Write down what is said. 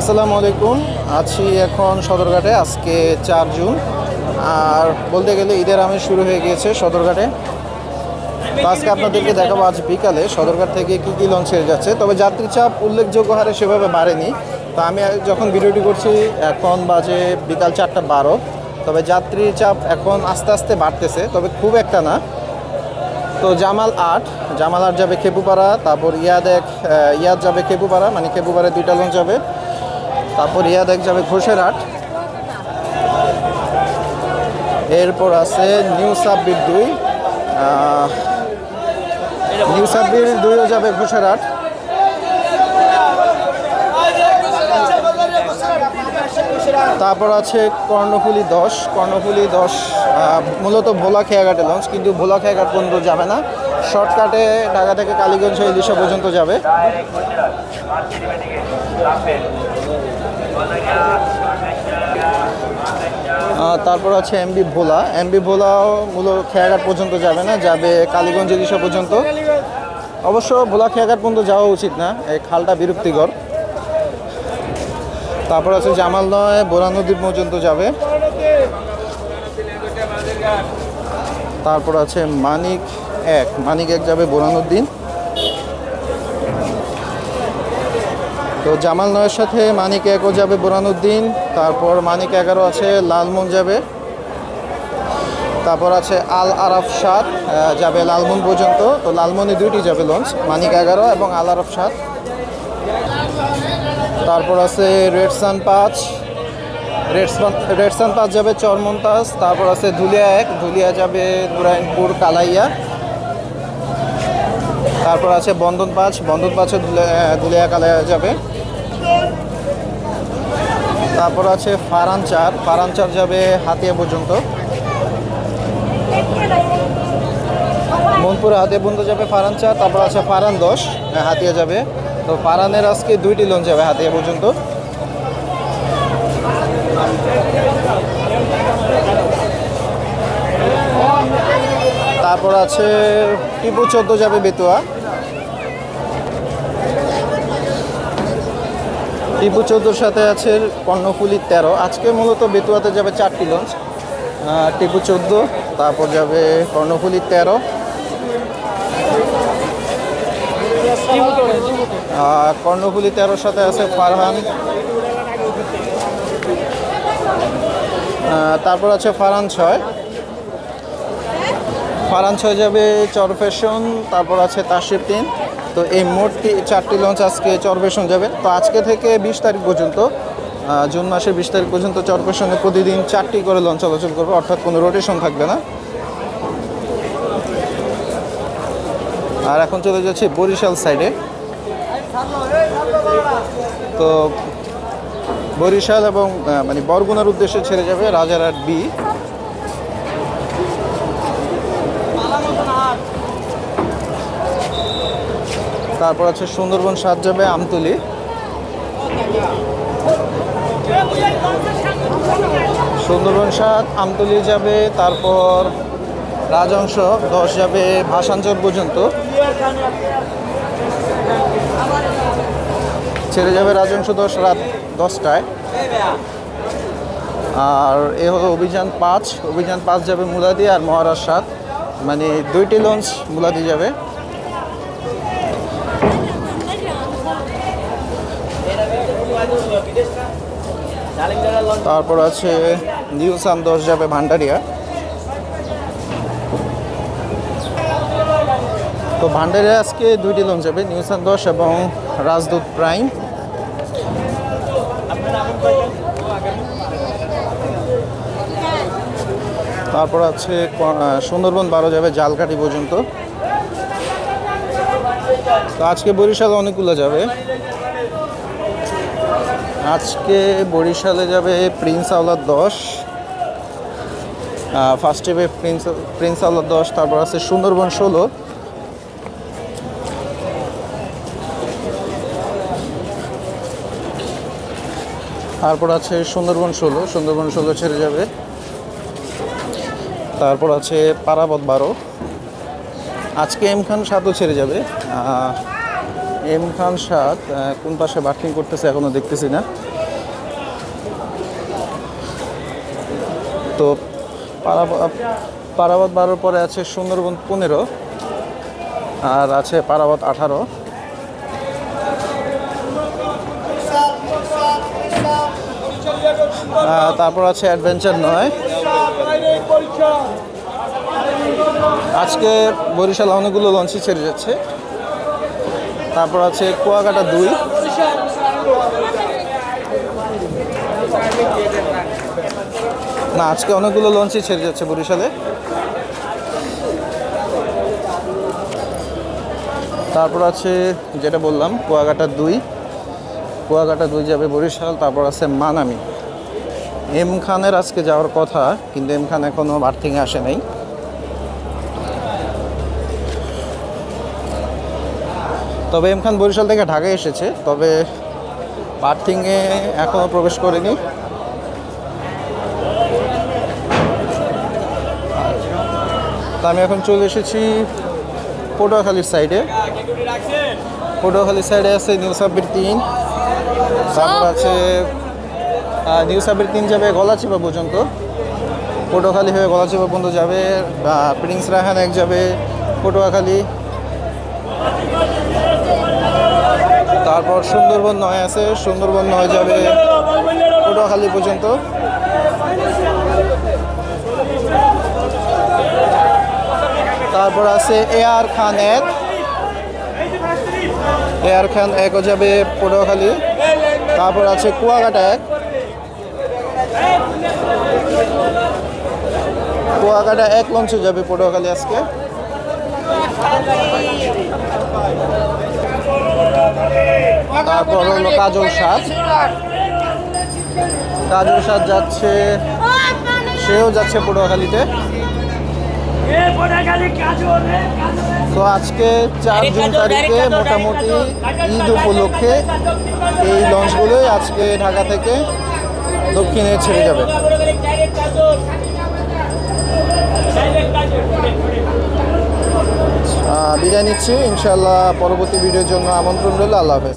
আসসালামু আলাইকুম। আছি এখন সদরঘাটে, আজকে চার জুন। আর বলতে গেলে ঈদের আমেজ শুরু হয়ে গিয়েছে সদরঘাটে। তো আজকে আপনাদেরকে দেখাবো আজ বিকালে সদরঘাট থেকে কী কী লঞ্চ ছেড়ে যাচ্ছে। তবে যাত্রী চাপ উল্লেখযোগ্য হারে সেভাবে বাড়েনি। তো আমি যখন ভিডিওটি করছি, এখন বাজে বিকাল চারটা বারো। তবে যাত্রী চাপ এখন আস্তে আস্তে বাড়তেছে, তবে খুব একটা না। তো জামাল আট জামাল আট যাবে খেপুপাড়া, তারপর ইয়াদ এক ইয়াদ যাবে খেপুপাড়া মানে খেপুপাড়ায় দুইটা লঞ্চ যাবে তারপর ইয়াদ দেখ যাবে ঘোষের আট। এরপর আছে নিউ সাব্বির দুই। নিউ সাব্বির দুইও যাবে ঘোষের আট। তারপর আছে কর্ণফুলি দশ। কর্ণফুলি দশ মূলত ভোলা খেয়াঘাটে লঞ্চ কিন্তু ভোলা খেয়াঘাট পর্যন্ত যাবে না। শর্টকাটে ঢাকা থেকে কালীগঞ্জ ইলিশা পর্যন্ত যাবে। তারপর আছে এমবি ভোলা। এমবি ভোলাও মূলত খেয়াঘাট পর্যন্ত যাবে না, যাবে কালীগঞ্জ ইলিশা পর্যন্ত। অবশ্য ভোলা খেয়াঘাট পর্যন্ত যাওয়া উচিত না, এই খালটা বিরক্তিকর। তারপর আছে জামাল নয়, বোরা নদী পর্যন্ত যাবে। তারপর আছে মানিক এক মানিক এক যাবে বোরানুদ্দিন তো জামাল নয়ের সাথে মানিক একও যাবে বোরানুদ্দিন। তারপর মানিক এগারো আছে লালমন যাবে। তারপর আছে আল আরাফ সাত যাবে লালমন পর্যন্ত। তো লালমনে দুইটি যাবে লঞ্চ মানিক এগারো এবং আল আরাফ সাত তারপর আছে রেড সান পাঁচ রেড সান পাঁচ যাবে চরমন্তাজ। তারপর আছে ধুলিয়া এক, ধুলিয়া যাবে নুরাইনপুর কালাইয়া। তারপর আছে বন্ধন পাঁচ বন্ধন ধুলিয়া ধুলিয়া কালাইয়া যাবে। তারপর আছে ফারান চার ফারান চার যাবে হাতিয়া পর্যন্ত। মনপুরে হাতিয়া পর্যন্ত যাবে ফারান চার তারপর আছে ফারান দশ হ্যাঁ, হাতিয়া যাবে। তো ফারানের আজকে দুইটি লঞ্চ যাবে হাতিয়া পর্যন্ত। তারপর আছে টিপু চোদ্দ যাবে বেতুয়া। টিপু চোদ্দোর সাথে আছে কর্ণফুলি তেরো। আজকে মূলত বেতুয়াতে যাবে চারটি লঞ্চ। টিপু চোদ্দ তারপর যাবে কর্ণফুলি তেরো। কর্ণফুলি তেরোর সাথে আছে ফারহান। তারপর আছে ফারহান ছয়। ফারান ছয় যাবে চরফেশন তারপর আছে তাশিফ তিন। তো এই মোটটি চারটি লঞ্চ আজকে চরফেশন যাবে। তো আজকে থেকে বিশ তারিখ পর্যন্ত জুন মাসের বিশ তারিখ পর্যন্ত চরফেশনে প্রতিদিন চারটি করে লঞ্চ চলাচল করবে, অর্থাৎ কোনো রোটেশন থাকবে না। আর এখন চলে যাচ্ছে বরিশাল সাইডে তো বরিশাল এবং মানে বরগুনার উদ্দেশ্যে ছেড়ে যাবে রাজারহাট বি। তারপর আছে সুন্দরবন সাত যাবে আমতলি। সুন্দরবন সাত, আমতলি যাবে, তারপর রাজংশ দশ যাবে ভাষাঞ্চল পর্যন্ত। ছেড়ে যাবে রাজংশ দশ রাত দশটায়। আর এ হলো অভিযান পাঁচ। অভিযান পাঁচ যাবে মুলাদি আর মহারাজ সাত। মানে দুইটি লঞ্চ মুলাদি যাবে। তারপর আছে নিউ সান দশ যাবে ভান্ডারিয়া। তো ভান্ডারিয়া আজকে দুইটি লঞ্চ যাবে, নিউ সান দশ এবং রাজদূত প্রাইম। তারপর আছে সুন্দরবন বারো যাবে জালকাঠি পর্যন্ত। তো আজকে বরিশাল অনেকগুলো যাবে। আজকে বরিশালে যাবে প্রিন্স আওলাদ দশ। ফার্স্ট যাবে প্রিন্স প্রিন্স আওলাদ দশ, তারপর আছে সুন্দরবন ষোলো। তারপর আছে সুন্দরবন ষোলো সুন্দরবন ষোলো ছেড়ে যাবে। তারপর আছে পারাবত বারো। আজকে এম খান সাতও ছেড়ে যাবে। এম খান সাদ কোন পাশে বার্কিং করতেছে এখনও দেখতেছি না। তো পারাবত বারোর পরে আছে সুন্দরবন পনেরো, আর আছে পারাবত আঠারো। তারপর আছে অ্যাডভেঞ্চার নয়। আজকে বরিশাল অনেকগুলো লঞ্চই ছেড়ে যাচ্ছে। তারপর আছে কুয়াকাটা দুই। না, আজকে অনেকগুলো লঞ্চই ছেড়ে যাচ্ছে বরিশালে। তারপর আছে যেটা বললাম, কুয়াকাটা দুই। কুয়াকাটা দুই যাবে বরিশাল, তারপর আছে মানামি। এম খানের আজকে যাওয়ার কথা, কিন্তু এম খান এখনও বার্থিংয়ে আসে নাই। তবে এম খান বরিশাল থেকে ঢাকায় এসেছে তবে বার্থিংয়ে এখনও প্রবেশ করেনি। তা আমি এখন চলে এসেছি পটুয়াখালীর সাইডে পটুয়াখালীর সাইডে আছে নিউ সাব্বির তিন তারপর আছে আহ, নিউ সাব্বির তিন যাবে গলাচিপা পর্যন্ত। পটুয়াখালী হয়ে গলাচিপা পর্যন্ত যাবে প্রিন্স রাহান এক যাবে পটুয়াখালী। তারপর সুন্দরবন নয় আছে, সুন্দরবন নয় যাবে পটুয়াখালী পর্যন্ত। তারপর আছে এয়ার খান এক। এয়ার খান একও যাবে পটুয়াখালী তারপর আছে কুয়াকাটা এক। কুয়াকাটা এক লঞ্চে যাবে পটুয়াখালী আজকে। তারপর হলো কাজল সাত কাজল সাত যাচ্ছে, সেও যাচ্ছে পটুয়াখালীতে। তো আজকে চার জুন তারিখে মোটামুটি ঈদ উপলক্ষে এই লঞ্চগুলোই আজকে ঢাকা থেকে দক্ষিণে ছেড়ে যাবে। বিদায় নিচ্ছি। ইনশাল্লাহ পরবর্তী ভিডিওর জন্য আমন্ত্রণ রইল। আল্লাহ হাফেজ।